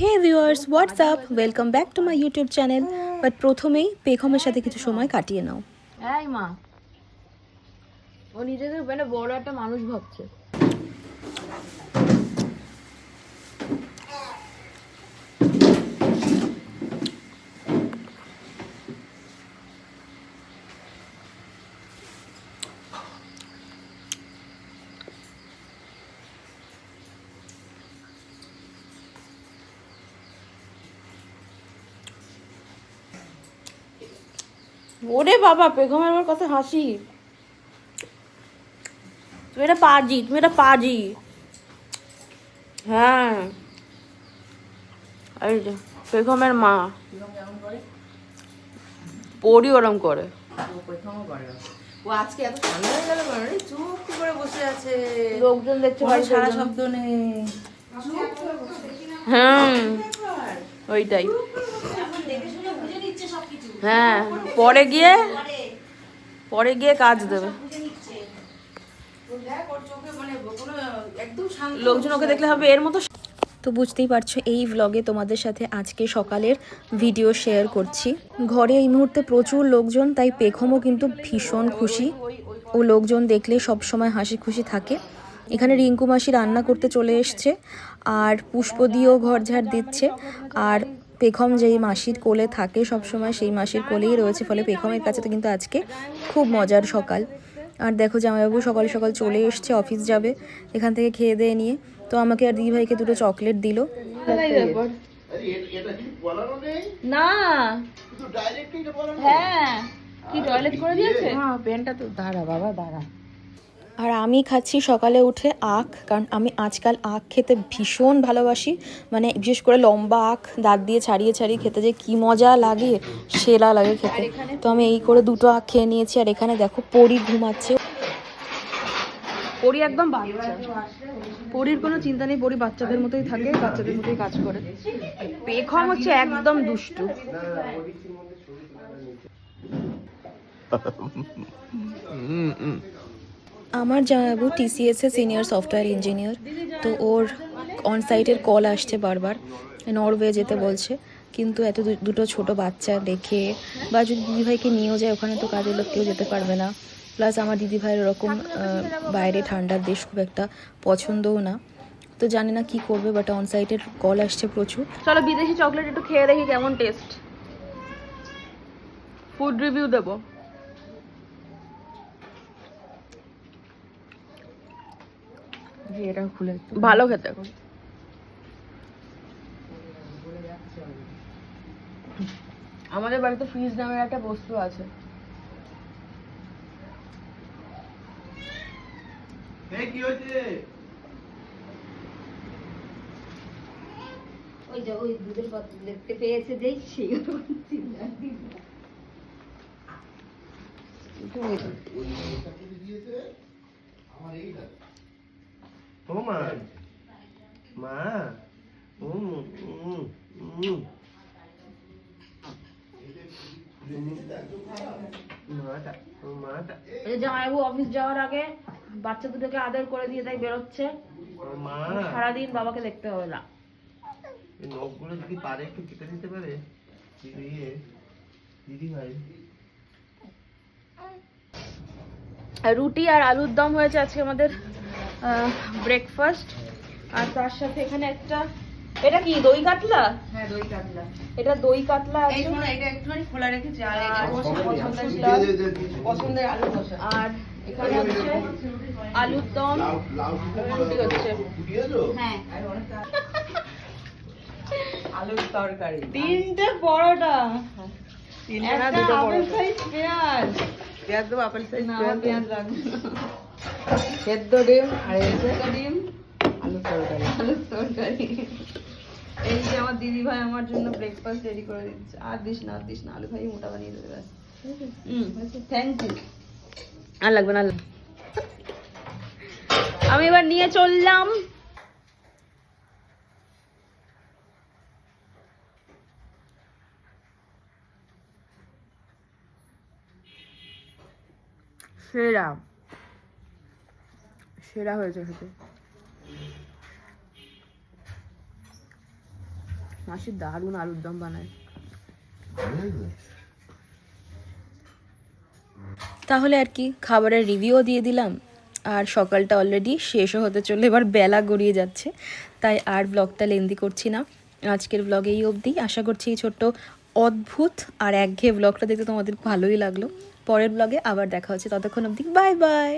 Hey viewers WhatsApp welcome back to my YouTube channel but প্রথমেই পেখমের সাথে কিছু সময় কাটিয়ে নাও। এই মা। ও মানে বড় একটা মানুষ ভাবছে। ওরে বাবা পেগমের ওর কত হাসি। তুমি এটা পাজি তুমি এটা পাজি। হ্যাঁ। যে পেগমের মা। পরি ওরম করে। ও আজকে এত ঠান্ডা হয়ে গেল কেন চুপ করে বসে আছে। লোকজন দেখছে সারা শব্দ নেই। হ্যাঁ। ওইটাই। হ্যাঁ পরে গিয়ে পরে গিয়ে কাজ দেবে। লোকজন ওকে দেখলে হবে এর মতো তো বুঝতেই পারছ, এই ভ্লগে তোমাদের সাথে আজকে সকালের ভিডিও শেয়ার করছি। ঘরে এই মুহূর্তে প্রচুর লোকজন, তাই পেখমও কিন্তু ভীষণ খুশি। ও লোকজন দেখলে সব সময় হাসি খুশি থাকে। এখানে রিঙ্কু মাসি রান্না করতে চলে এসছে, আর পুষ্প দিয়েও ঘর ঝাড় দিচ্ছে, আর পেখম যেই মাসির কোলে থাকে সব সময় সেই মাসির কোলেই রয়েছে। ফলে পেখমের কাছে তো কিন্তু আজকে খুব মজার সকাল। আর দেখো জামাইবাবু সকাল সকাল চলে এসছে অফিস যাবে এখান থেকে খেয়ে দিয়ে নিয়ে। তো আমাকে আর দিদিভাইকে দুটো চকলেট দিল। না। হ্যাঁ। কি টয়লেট করে দিয়েছে? হ্যাঁ পেনটা তো দাঁড়া বাবা দাঁড়া। আর আমি খাচ্ছি সকালে উঠে আখ কারণ আমি আজকাল আখ খেতে ভীষণ ভালোবাসি। মানে বিশেষ করে লম্বা আখ দাঁত দিয়ে ছাড়িয়ে ছাড়িয়ে খেতে যে কি মজা লাগে সেরা লাগে খেতে। তো আমি এই করে দুটো আখ খেয়ে নিয়েছি আর এখানে দেখো পরি ঘুমাচ্ছে। পরি একদম বাচ্চা। পরির কোনো চিন্তা নেই পরি বাচ্চাদের মতোই থাকে বাচ্চাদের মতোই কাজ করে। পেখম হচ্ছে একদম দুষ্টু। আমার জামাইবাবু টিসিএস সিনিয়র সফটওয়্যার ইঞ্জিনিয়ার তো ওর অন সাইটের কল আসছে বারবার। নরওয়ে যেতে বলছে। কিন্তু এত দুটো ছোট বাচ্চা দেখে, বা যদি দিদিভাইকে নিয়েও যায়, ওখানে তো কাজের লোক কেউ যেতে পারবে না। প্লাস আমার দিদিভাইয়ের ওরকম বাইরে ঠান্ডার দেশ খুব একটা পছন্দও না। তো জানি না কি করবে বাট অন সাইটের কল আসছে প্রচুর। চলো বিদেশি চকলেট একটু খেয়ে দেখি কেমন টেস্ট ফুড রিভিউ দেবো। যে এটা খুলে ভালো খেতে। আমাদের বাড়িতে ফ্রিজ নামের একটা বস্তু আছে। ওই যে ওই দুধের পাত্র দেখতে পেয়েছে যেই সেই মা। মা। জামাইবাবু অফিস যাওয়ার আগে বাচ্চা দুটোকে আদর করে দিয়ে তাই বেরোচ্ছে। সারাদিন বাবাকে দেখতে হবে না। নখগুলো যদি পারে একটু কেটে দিতে পারে? দিদি ভাই। রুটি আর আলুর দম হয়েছে আজকে আমাদের। ব্রেকফাস্ট আর তার সাথে এখানে একটা এটা কি দই কাতলা? হ্যাঁ দই কাতলা। এটা দই কাতলা এই আছে। এটা একটুখানি খোলা রেখেছি আর পছন্দের আলু কষা আর এখানে হচ্ছে আলুর দম। হচ্ছে হ্যাঁ আলুর তরকারি। তিনটে পরোটা। তিনটে না একটা দুটো পরোটা। সাইজ পেঁয়াজ। পেঁয়াজ দেবো আপেল সাইজ পেঁয়াজ লাগবে। সেদ্ধ ডিম আর এই ডিম। আলুর তরকারি। আলুর তরকারি। এই যে আমার দিদি ভাই আমার জন্য ব্রেকফাস্ট রেডি করে দিচ্ছে। আর দিস না আর দিস না আলু ভাই মোটা বানিয়ে দেবে ব্যাস। হুম থ্যাংক ইউ আর লাগবে না আর লাগবে না। আমি এবার নিয়ে চললাম। সেরা। সেরা হয়েছে খেতে। মাসির দারুণ আলুর দম বানায়। তাহলে আর কি, খাবারের রিভিউও দিয়ে দিলাম। আর সকালটা অলরেডি শেষও হতে চলল, এবার বেলা গড়িয়ে যাচ্ছে। তাই আর ব্লগটা লেন্দি করছি না। আজকের ব্লগে এই অবধি। আশা করছি এই ছোট্ট অদ্ভুত আর একঘেয়ে ব্লগটা দেখতে তোমাদের ভালোই লাগল। পরের ব্লগে আবার দেখা হচ্ছে। ততক্ষণ অবধি বাই বাই